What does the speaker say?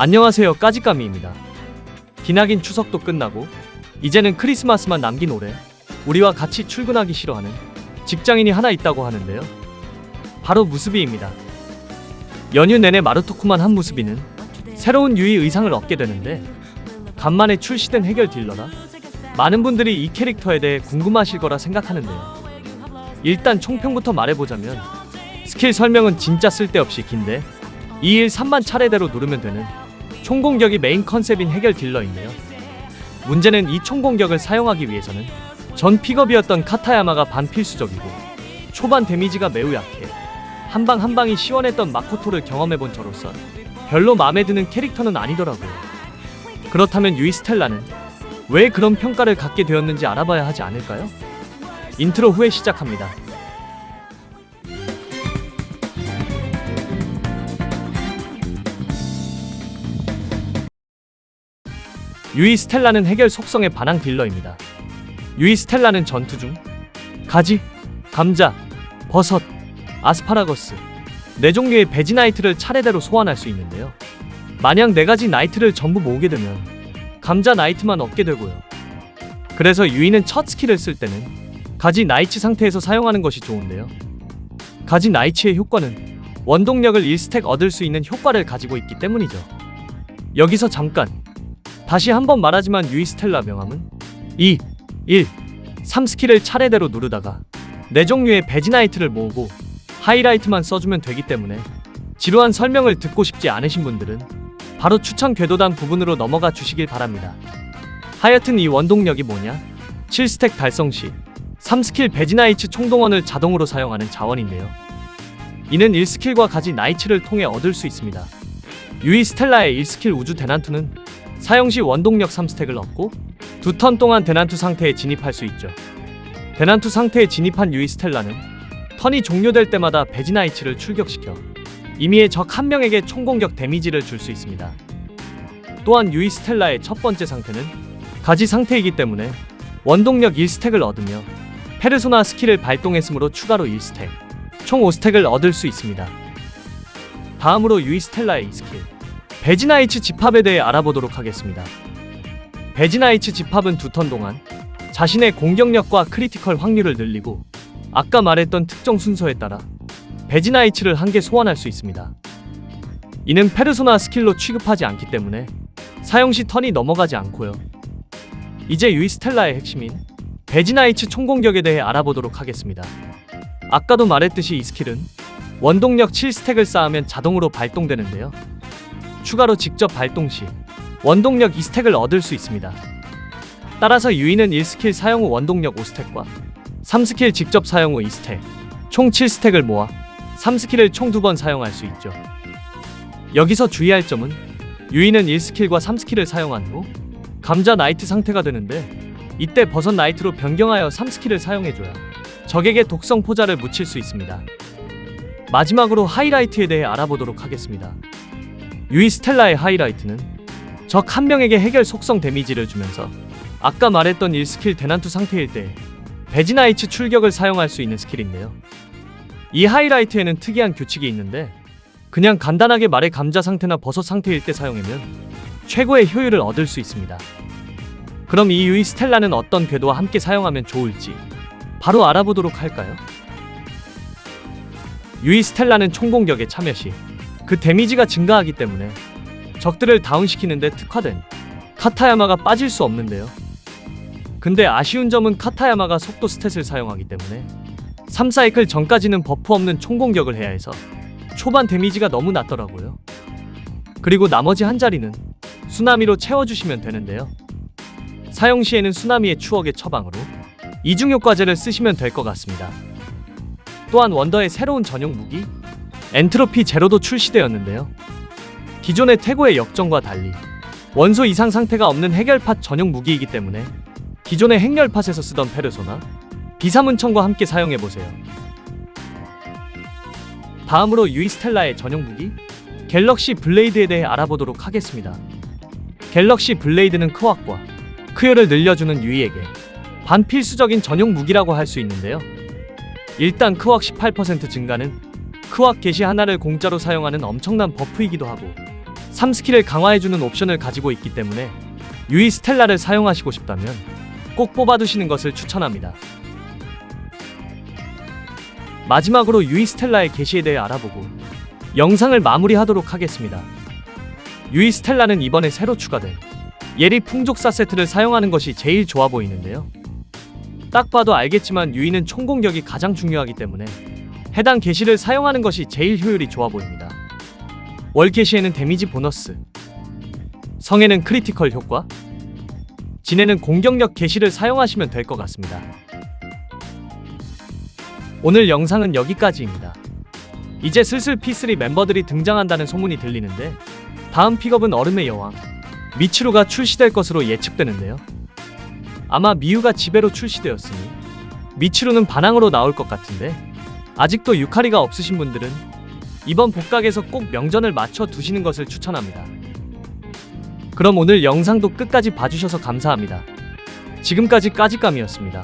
안녕하세요 까지까미입니다. 기나긴 추석도 끝나고 이제는 크리스마스만 남긴 올해 우리와 같이 출근하기 싫어하는 직장인이 하나 있다고 하는데요. 바로 무스비입니다. 연휴 내내 마루토쿠만 한 무스비는 새로운 유의 의상을 얻게 되는데 간만에 출시된 해결 딜러라 많은 분들이 이 캐릭터에 대해 궁금하실 거라 생각하는데요. 일단 총평부터 말해보자면 스킬 설명은 진짜 쓸데없이 긴데 2일 3만 차례대로 누르면 되는 총공격이 메인 컨셉인 해결 딜러인데요. 문제는 이 총공격을 사용하기 위해서는 전 픽업이었던 카타야마가 반필수적이고 초반 데미지가 매우 약해 한 방 한 방이 시원했던 마코토를 경험해본 저로선 별로 마음에 드는 캐릭터는 아니더라고요. 그렇다면 유이 스텔라는 왜 그런 평가를 갖게 되었는지 알아봐야 하지 않을까요? 인트로 후에 시작합니다. 유이 스텔라는 해결 속성의 반항 딜러입니다. 유이 스텔라는 전투 중 가지, 감자, 버섯, 아스파라거스 네 종류의 베지 나이트를 차례대로 소환할 수 있는데요. 만약 네 가지 나이트를 전부 모으게 되면 감자 나이트만 얻게 되고요. 그래서 유이는 첫 스킬을 쓸 때는 가지 나이츠 상태에서 사용하는 것이 좋은데요. 가지 나이츠의 효과는 원동력을 1스택 얻을 수 있는 효과를 가지고 있기 때문이죠. 여기서 잠깐 다시 한번 말하지만 유이 스텔라 명함은 2, 1, 3 스킬을 차례대로 누르다가 네 종류의 베지나이트를 모으고 하이라이트만 써주면 되기 때문에 지루한 설명을 듣고 싶지 않으신 분들은 바로 추천 궤도단 부분으로 넘어가 주시길 바랍니다. 하여튼 이 원동력이 뭐냐? 7스택 달성 시 3스킬 베지나이츠 총동원을 자동으로 사용하는 자원인데요. 이는 1스킬과 가지 나이츠를 통해 얻을 수 있습니다. 유이 스텔라의 1스킬 우주 대난투는 사용 시 원동력 3스택을 얻고 두 턴 동안 대난투 상태에 진입할 수 있죠. 대난투 상태에 진입한 유이 스텔라는 턴이 종료될 때마다 베지나이츠를 출격시켜 이미의 적 한 명에게 총공격 데미지를 줄 수 있습니다. 또한 유이 스텔라의 첫 번째 상태는 가지 상태이기 때문에 원동력 1스택을 얻으며 페르소나 스킬을 발동했으므로 추가로 1스택, 총 5스택을 얻을 수 있습니다. 다음으로 유이 스텔라의 2스킬, 베지나이츠 집합에 대해 알아보도록 하겠습니다. 베지나이츠 집합은 두 턴 동안 자신의 공격력과 크리티컬 확률을 늘리고 아까 말했던 특정 순서에 따라 베지나이츠를 한 개 소환할 수 있습니다. 이는 페르소나 스킬로 취급하지 않기 때문에 사용 시 턴이 넘어가지 않고요. 이제 유이 스텔라의 핵심인 베지나이츠 총공격에 대해 알아보도록 하겠습니다. 아까도 말했듯이 이 스킬은 원동력 7스택을 쌓으면 자동으로 발동되는데요. 추가로 직접 발동 시 원동력 2스택을 얻을 수 있습니다. 따라서 유이는 1스킬 사용 후 원동력 5스택과 3스킬 직접 사용 후 2스택, 총 7스택을 모아 3스킬을 총 두 번 사용할 수 있죠. 여기서 주의할 점은 유이는 1스킬과 3스킬을 사용한 후 감자 나이트 상태가 되는데 이때 버섯 나이트로 변경하여 3스킬을 사용해줘야 적에게 독성 포자를 묻힐 수 있습니다. 마지막으로 하이라이트에 대해 알아보도록 하겠습니다. 유이 스텔라의 하이라이트는 적 한 명에게 해결 속성 데미지를 주면서 아까 말했던 1스킬 대난투 상태일 때 베지나이츠 출격을 사용할 수 있는 스킬인데요. 이 하이라이트에는 특이한 규칙이 있는데 그냥 간단하게 말해 감자 상태나 버섯 상태일 때 사용하면 최고의 효율을 얻을 수 있습니다. 그럼 이 유이 스텔라는 어떤 궤도와 함께 사용하면 좋을지 바로 알아보도록 할까요? 유이 스텔라는 총공격에 참여 시 그 데미지가 증가하기 때문에 적들을 다운시키는데 특화된 카타야마가 빠질 수 없는데요. 근데 아쉬운 점은 카타야마가 속도 스탯을 사용하기 때문에 3사이클 전까지는 버프 없는 총공격을 해야 해서 초반 데미지가 너무 낮더라고요. 그리고 나머지 한 자리는 수나미로 채워주시면 되는데요. 사용 시에는 수나미의 추억의 처방으로 이중 효과제를 쓰시면 될 것 같습니다. 또한 원더의 새로운 전용 무기 엔트로피 제로도 출시되었는데요. 기존의 태고의 역정과 달리 원소 이상 상태가 없는 해결팟 전용 무기이기 때문에 기존의 행렬팟에서 쓰던 페르소나 비사문청과 함께 사용해 보세요. 다음으로 유이 스텔라의 전용 무기 갤럭시 블레이드에 대해 알아보도록 하겠습니다. 갤럭시 블레이드는 크왁과 크요를 늘려주는 유이에게 반필수적인 전용 무기라고 할 수 있는데요. 일단 크왁 18% 증가는 크왁 게시 하나를 공짜로 사용하는 엄청난 버프이기도 하고 3스킬을 강화해주는 옵션을 가지고 있기 때문에 유이 스텔라를 사용하시고 싶다면 꼭 뽑아두시는 것을 추천합니다. 마지막으로 유이 스텔라의 게시에 대해 알아보고 영상을 마무리하도록 하겠습니다. 유이 스텔라는 이번에 새로 추가된 예리 풍족사 세트를 사용하는 것이 제일 좋아 보이는데요. 딱 봐도 알겠지만 유이는 총공격이 가장 중요하기 때문에 해당 게시를 사용하는 것이 제일 효율이 좋아 보입니다. 월 게시에는 데미지 보너스, 성에는 크리티컬 효과, 진에는 공격력 게시를 사용하시면 될 것 같습니다. 오늘 영상은 여기까지입니다. 이제 슬슬 P3 멤버들이 등장한다는 소문이 들리는데 다음 픽업은 얼음의 여왕 미치루가 출시될 것으로 예측되는데요. 아마 미유가 지배로 출시되었으니 미치루는 반항으로 나올 것 같은데 아직도 유카리가 없으신 분들은 이번 복각에서 꼭 명전을 맞춰 두시는 것을 추천합니다. 그럼 오늘 영상도 끝까지 봐주셔서 감사합니다. 지금까지 까지감이었습니다.